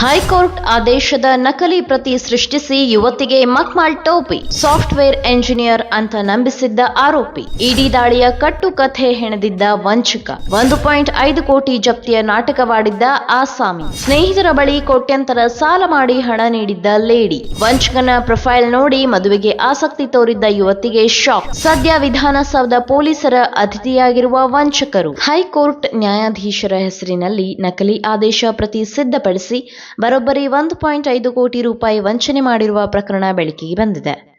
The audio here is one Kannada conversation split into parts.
ಹೈಕೋರ್ಟ್ ಆದೇಶದ ನಕಲಿ ಪ್ರತಿ ಸೃಷ್ಟಿಸಿ ಯುವತಿಗೆ ಮಕ್ಮಾಲ್ ಟೋಪಿ, ಸಾಫ್ಟ್ವೇರ್ ಎಂಜಿನಿಯರ್ ಅಂತ ನಂಬಿಸಿದ್ದ ಆರೋಪಿ. ಇಡಿ ದಾಳಿಯ ಕಟ್ಟು ಕಥೆ ಹೆಣೆದಿದ್ದ ವಂಚಕ. ಒಂದು ಪಾಯಿಂಟ್ ಐದು ಕೋಟಿ ಜಪ್ತಿಯ ನಾಟಕವಾಡಿದ್ದ ಆಸಾಮಿ. ಸ್ನೇಹಿತರ ಬಳಿ ಕೋಟ್ಯಂತರ ಸಾಲ ಮಾಡಿ ಹಣ ನೀಡಿದ್ದ ಲೇಡಿ. ವಂಚಕನ ಪ್ರೊಫೈಲ್ ನೋಡಿ ಮದುವೆಗೆ ಆಸಕ್ತಿ ತೋರಿದ್ದ ಯುವತಿಗೆ ಶಾಕ್. ಸದ್ಯ ವಿಧಾನಸೌಧ ಪೊಲೀಸರ ಅತಿಥಿಯಾಗಿರುವ ವಂಚಕರು. ಹೈಕೋರ್ಟ್ ನ್ಯಾಯಾಧೀಶರ ಹೆಸರಿನಲ್ಲಿ ನಕಲಿ ಆದೇಶ ಪ್ರತಿ ಸಿದ್ಧಪಡಿಸಿ ಬರೋಬ್ಬರಿ ಒಂದು ಪಾಯಿಂಟ್ ಐದು ಕೋಟಿ ರೂಪಾಯಿ ವಂಚನೆ ಮಾಡಿರುವ ಪ್ರಕರಣ ಬೆಳಕಿಗೆ ಬಂದಿದೆ.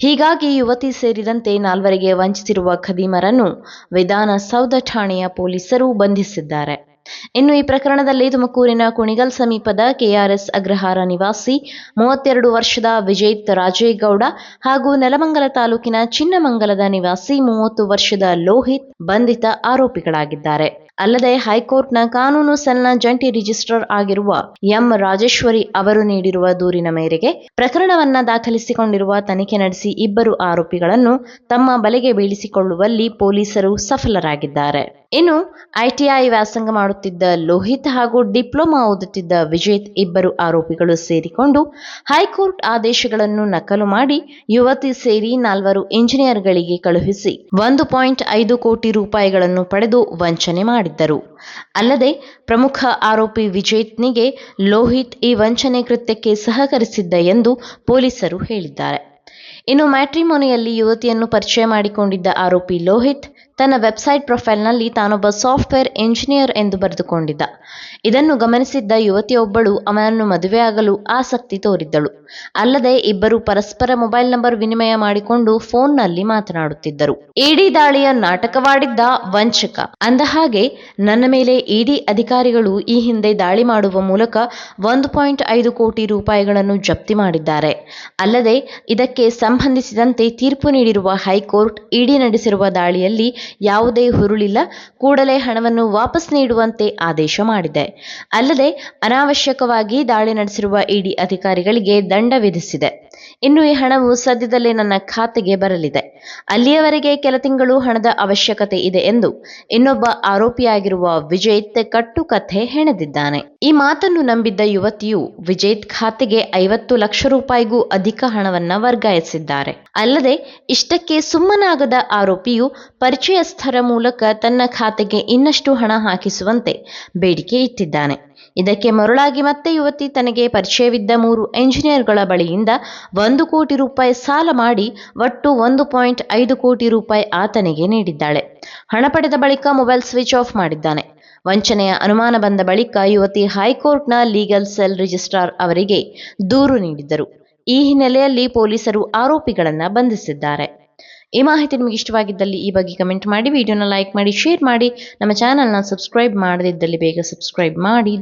ಹೀಗಾಗಿ ಯುವತಿ ಸೇರಿದಂತೆ ನಾಲ್ವರಿಗೆ ವಂಚಿಸಿರುವ ಖದೀಮರನ್ನು ವಿಧಾನಸೌಧ ಠಾಣೆಯ ಪೊಲೀಸರು ಬಂಧಿಸಿದ್ದಾರೆ. ಇನ್ನು ಈ ಪ್ರಕರಣದಲ್ಲಿ ತುಮಕೂರಿನ ಕುಣಿಗಲ್ ಸಮೀಪದ ಕೆಆರ್ಎಸ್ ಅಗ್ರಹಾರ ನಿವಾಸಿ, ಮೂವತ್ತೆರಡು ವರ್ಷದ ವಿಜೇತ್ ರಾಜೇಗೌಡ ಹಾಗೂ ನೆಲಮಂಗಲ ತಾಲೂಕಿನ ಚಿನ್ನಮಂಗಲದ ನಿವಾಸಿ, ಮೂವತ್ತು ವರ್ಷದ ಲೋಹಿತ್ ಬಂಧಿತ ಆರೋಪಿಗಳಾಗಿದ್ದಾರೆ. ಅಲ್ಲದೆ ಹೈಕೋರ್ಟ್ನ ಕಾನೂನು ಸೆಲ್ನ ಜಂಟಿ ರಿಜಿಸ್ಟ್ರರ್ ಆಗಿರುವ ಎಂ ರಾಜೇಶ್ವರಿ ಅವರು ನೀಡಿರುವ ದೂರಿನ ಮೇರೆಗೆ ಪ್ರಕರಣವನ್ನ ದಾಖಲಿಸಿಕೊಂಡಿರುವ ತನಿಖೆ ನಡೆಸಿ ಇಬ್ಬರು ಆರೋಪಿಗಳನ್ನು ತಮ್ಮ ಬಲೆಗೆ ಬೀಳಿಸಿಕೊಳ್ಳುವಲ್ಲಿ ಪೊಲೀಸರು ಸಫಲರಾಗಿದ್ದಾರೆ. ಇನ್ನು ಐಟಿಐ ವ್ಯಾಸಂಗ ಮಾಡುತ್ತಿದ್ದ ಲೋಹಿತ್ ಹಾಗೂ ಡಿಪ್ಲೊಮಾ ಓದುತ್ತಿದ್ದ ವಿಜೇತ್ ಇಬ್ಬರು ಆರೋಪಿಗಳು ಸೇರಿಕೊಂಡು ಹೈಕೋರ್ಟ್ ಆದೇಶಗಳನ್ನು ನಕಲು ಮಾಡಿ ಯುವತಿ ಸೇರಿ ನಾಲ್ವರು ಇಂಜಿನಿಯರ್ಗಳಿಗೆ ಕಳುಹಿಸಿ ಒಂದು ಪಾಯಿಂಟ್ ಐದು ಕೋಟಿ ರೂಪಾಯಿಗಳನ್ನು ಪಡೆದು ವಂಚನೆ ಮಾಡಿದ್ದರು. ಅಲ್ಲದೆ ಪ್ರಮುಖ ಆರೋಪಿ ವಿಜೇತ್ನಿಗೆ ಲೋಹಿತ್ ಈ ವಂಚನೆ ಕೃತ್ಯಕ್ಕೆ ಸಹಕರಿಸಿದ್ದ ಎಂದು ಪೊಲೀಸರು ಹೇಳಿದ್ದಾರೆ. ಇನ್ನು ಮ್ಯಾಟ್ರಿಮೋನಿಯಲ್ಲಿ ಯುವತಿಯನ್ನು ಪರಿಚಯ ಮಾಡಿಕೊಂಡಿದ್ದ ಆರೋಪಿ ಲೋಹಿತ್ ತನ್ನ ವೆಬ್ಸೈಟ್ ಪ್ರೊಫೈಲ್ನಲ್ಲಿ ತಾನೊಬ್ಬ ಸಾಫ್ಟ್ವೇರ್ ಎಂಜಿನಿಯರ್ ಎಂದು ಬರೆದುಕೊಂಡಿದ್ದ. ಇದನ್ನು ಗಮನಿಸಿದ್ದ ಯುವತಿಯೊಬ್ಬಳು ಅವನನ್ನು ಮದುವೆಯಾಗಲು ಆಸಕ್ತಿ ತೋರಿದ್ದಳು. ಅಲ್ಲದೆ ಇಬ್ಬರು ಪರಸ್ಪರ ಮೊಬೈಲ್ ನಂಬರ್ ವಿನಿಮಯ ಮಾಡಿಕೊಂಡು ಫೋನ್ನಲ್ಲಿ ಮಾತನಾಡುತ್ತಿದ್ದರು. ಇಡಿ ದಾಳಿಯ ನಾಟಕವಾಡಿದ್ದ ವಂಚಕ. ಅಂದಹಾಗೆ ನನ್ನ ಮೇಲೆ ಇಡಿ ಅಧಿಕಾರಿಗಳು ಈ ಹಿಂದೆ ದಾಳಿ ಮಾಡುವ ಮೂಲಕ ಒಂದು ಪಾಯಿಂಟ್ ಐದು ಕೋಟಿ ರೂಪಾಯಿಗಳನ್ನು ಜಪ್ತಿ ಮಾಡಿದ್ದಾರೆ. ಅಲ್ಲದೆ, ಇದಕ್ಕೆ ಸಂಬಂಧಿಸಿದಂತೆ ತೀರ್ಪು ನೀಡಿರುವ ಹೈಕೋರ್ಟ್ ಇಡಿ ನಡೆಸಿರುವ ದಾಳಿಯಲ್ಲಿ ಯಾವುದೇ ಹುರುಳಿಲ್ಲ, ಕೂಡಲೇ ಹಣವನ್ನು ವಾಪಸ್ ನೀಡುವಂತೆ ಆದೇಶ ಮಾಡಿದೆ. ಅಲ್ಲದೆ ಅನಾವಶ್ಯಕವಾಗಿ ದಾಳಿ ನಡೆಸಿರುವ ಇಡಿ ಅಧಿಕಾರಿಗಳಿಗೆ ದಂಡ ವಿಧಿಸಿದೆ. ಇನ್ನು ಈ ಹಣವು ಸದ್ಯದಲ್ಲೇ ನನ್ನ ಖಾತೆಗೆ ಬರಲಿದೆ. ಅಲ್ಲಿಯವರೆಗೆ ಕೆಲ ತಿಂಗಳು ಹಣದ ಅವಶ್ಯಕತೆ ಇದೆ ಎಂದು ಇನ್ನೊಬ್ಬ ಆರೋಪಿಯಾಗಿರುವ ವಿಜೇತ್ ಕಟ್ಟುಕಥೆ ಹೆಣೆದಿದ್ದಾನೆ. ಈ ಮಾತನ್ನು ನಂಬಿದ್ದ ಯುವತಿಯು ವಿಜೇತ್ ಖಾತೆಗೆ ಐವತ್ತು ಲಕ್ಷ ರೂಪಾಯಿಗೂ ಅಧಿಕ ಹಣವನ್ನ ವರ್ಗಾಯಿಸಿದ್ದಾರೆ. ಅಲ್ಲದೆ ಇಷ್ಟಕ್ಕೆ ಸುಮ್ಮನಾಗದ ಆರೋಪಿಯು ಪರಿಚಯಸ್ಥರ ಮೂಲಕ ತನ್ನ ಖಾತೆಗೆ ಇನ್ನಷ್ಟು ಹಣ ಹಾಕಿಸುವಂತೆ ಬೇಡಿಕೆ ಇಟ್ಟಿದ್ದಾನೆ. ಇದಕ್ಕೆ ಮರುಳಾಗಿ ಮತ್ತೆ ಯುವತಿ ತನಗೆ ಪರಿಚಯವಿದ್ದ ಮೂರು ಎಂಜಿನಿಯರ್ಗಳ ಬಳಿಯಿಂದ ಒಂದು ಕೋಟಿ ರೂಪಾಯಿ ಸಾಲ ಮಾಡಿ ಒಟ್ಟು ಒಂದು ಪಾಯಿಂಟ್ ಐದು ಕೋಟಿ ರೂಪಾಯಿ ಆತನಿಗೆ ನೀಡಿದ್ದಾಳೆ. ಹಣ ಪಡೆದ ಬಳಿಕ ಮೊಬೈಲ್ ಸ್ವಿಚ್ ಆಫ್ ಮಾಡಿದ್ದಾನೆ. ವಂಚನೆಯ ಅನುಮಾನ ಬಂದ ಬಳಿಕ ಯುವತಿ ಹೈಕೋರ್ಟ್ನ ಲೀಗಲ್ ಸೆಲ್ ರಿಜಿಸ್ಟ್ರಾರ್ ಅವರಿಗೆ ದೂರು ನೀಡಿದ್ದರು. ಈ ಹಿನ್ನೆಲೆಯಲ್ಲಿ ಪೊಲೀಸರು ಆರೋಪಿಗಳನ್ನು ಬಂಧಿಸಿದ್ದಾರೆ. ಈ ಮಾಹಿತಿ ನಿಮಗೆ ಇಷ್ಟವಾಗಿದ್ದಲ್ಲಿ ಈ ಬಗ್ಗೆ ಕಮೆಂಟ್ ಮಾಡಿ, ವಿಡಿಯೋನ ಲೈಕ್ ಮಾಡಿ, ಶೇರ್ ಮಾಡಿ. ನಮ್ಮ ಚಾನಲ್ನ ಸಬ್ಸ್ಕ್ರೈಬ್ ಮಾಡದಿದ್ದಲ್ಲಿ ಬೇಗ ಸಬ್ಸ್ಕ್ರೈಬ್ ಮಾಡಿ.